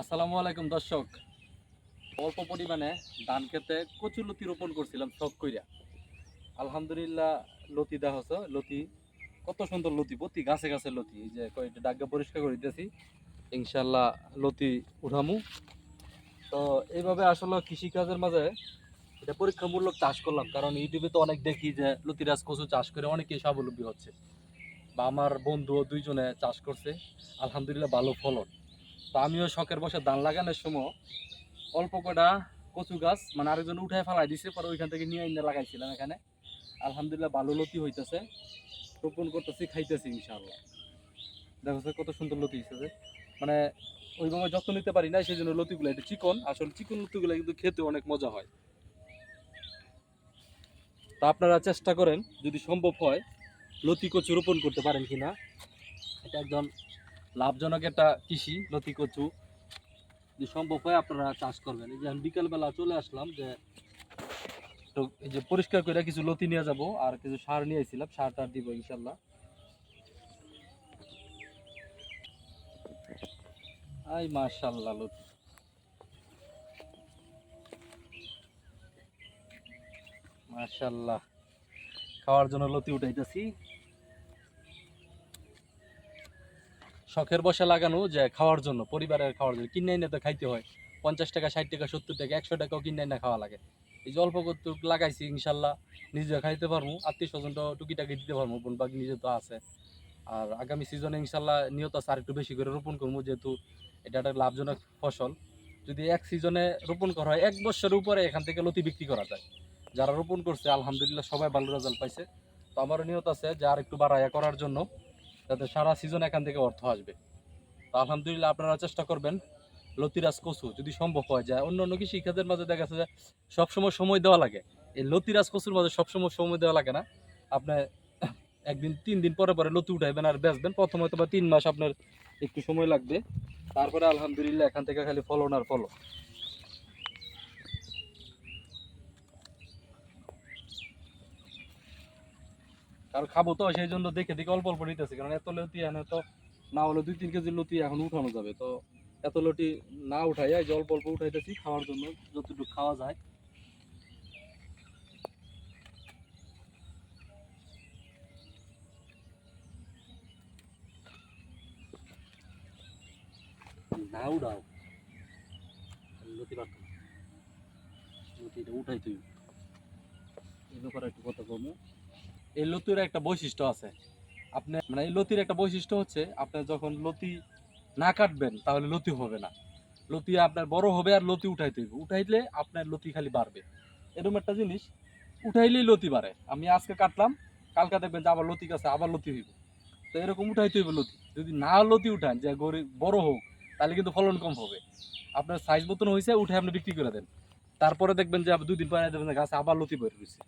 আসসালামু আলাইকুম, দর্শক। অল্প পরিমাণে ধান খেতে কচুর লতি রোপণ করছিলাম, শখ কইরা। আলহামদুলিল্লাহ, লতি দেওয়া হচ্ছে লতি, কত সুন্দর লতি, প্রতি গাছে গাছে লতি। এই যে কয়েকটা ডাগা পরিষ্কার করে দিতেছি ইনশাল্লাহ লতি উঠামু। তো এইভাবে আসলে কৃষিকাজের মাঝে এটা পরীক্ষামূলক চাষ করলাম, কারণ ইউটিউবে তো অনেক দেখি যে লতিরাজ কচু চাষ করে অনেকেই স্বাবলম্বী হচ্ছে। বা আমার বন্ধু দুইজনে চাষ করছে। আলহামদুলিল্লাহ, ভালো ফলন। তো আমিও শখের বসে ধান লাগানোর সময় অল্প কটা কচু গাছ মানে আরেকজন উঠায় ফেলাই দিছে, পরে ওইখান থেকে নিয়ে এনে লাগাইছিলাম এখানে। আলহামদুলিল্লাহ ভালো লতি হইতেছে। রোপণ করতেছি, খাইতেছি ইনশাআল্লাহ। দেখো কত সুন্দর লতি হিসেবে মানে ওইভাবে যত্ন নিতে পারি না সেই জন্য লতিগুলো একটু চিকন। আসলে চিকন লতিগুলো কিন্তু খেতে অনেক মজা হয়। তা আপনারা চেষ্টা করেন, যদি সম্ভব হয়, লতি কচু রোপণ করতে পারেন কিনা। এটা একদম লাভজনক একটা কৃষি, লতি, কচু যদি সম্ভব হয় আপনারা চাষ করবেন। এই যে আমি বিকালবেলা চলে আসলাম যে তো এই যে পরিষ্কার করে কিছু লতি নিয়ে যাব আর কিছু সার নিয়ে আসছিলাম সার টার দিব ইনশাল্লাহ। আই মাশাল্লাহ লতি। মাশাল্লাহ। খাওয়ার জন্য লতি উঠাইতেছি। শখের বসে লাগানো যে খাওয়ার জন্য, পরিবারের খাওয়ার জন্য। কিনে এনে তো খাইতে হয়। পঞ্চাশ টাকা, ষাট টাকা, সত্তর টাকা, একশো টাকাও কিনে এনে খাওয়া লাগে। এই যে অল্প কতটুক লাগাইছি, ইনশাল্লাহ নিজে খাইতে পারব, আত্মীয় স্বজন তো টুকিটাকি দিতে পারব, বোন বাকি নিজে তো আছে। আর আগামী সিজনে ইনশাল্লাহ নিয়ত আছে আর একটু বেশি করে রোপণ করব, যেহেতু এটা একটা লাভজনক ফসল। যদি এক সিজনে রোপণ করা হয়, এক বছরের উপরে এখান থেকে লতি বিক্রি করা যায়। যারা রোপণ করছে, আলহামদুলিল্লাহ সবাই ভালো রেজাল্ট পাইছে। তো আমারও নিয়ত আছে যে আর একটু বাড়াইয়া করার জন্য। যাতে সারা সিজন এখান থেকে অর্থ আসবে। তো আলহামদুলিল্লাহ আপনারা চেষ্টা করবেন লতিরাজ কচু যদি সম্ভব হয় যায়। অন্য অন্য কৃষি খাতের মাঝে দেখা যাচ্ছে যে সবসময় সময় দেওয়া লাগে। এই লতিরাজ কচুর মাঝে সবসময় সময় দেওয়া লাগে না। আপনার একদিন, তিন দিন পরে পরে লতি উঠাইবেন আর বেচবেন। প্রথমে হয়তো বা তিন মাস আপনার একটু সময় লাগবে। তারপরে আলহামদুলিল্লাহ এখান থেকে খালি ফলন আর ফলন। আর খাব তো, সেই জন্য দেখে দেখে অল্প অল্প নিতেছি, কারণ এত লতি এখানে তো না হলে দুই তিন কেজি লতি এখন উঠানো যাবে। তো এত লতি না উঠাই যে অল্প অল্প উঠাইতেছি খাওয়ার জন্য, যতটুকু খাওয়া যায়। লতি উঠাই তুই। এই ব্যাপারে একটু কথা কমু। এই লতির একটা বৈশিষ্ট্য আছে। আপনি মানে এই লতির একটা বৈশিষ্ট্য হচ্ছে, আপনি যখন লতি না কাটবেন, তাহলে লতি হবে না। লতি আপনার বড় হবে আর লতি উঠাইতে হইবে। উঠাইলে আপনার লতি খালি বাড়বে। এরকম একটা জিনিস, উঠাইলেই লতি বাড়ে। আমি আজকে কাটলাম, কালকা দেখবেন যে আবার লতি গাছে, আবার লতি হইব। তো এরকম উঠাইতে হইবে লতি। যদি না লতি উঠান, যে গরিব বড় হোক, তাহলে কিন্তু ফলন কম হবে। আপনার সাইজ মতন হয়েছে উঠে আপনি বিক্রি করে দেন। তারপরে দেখবেন যে আবার দুই দিন পরে দেখবেন গাছে আবার লতি বের হয়েছে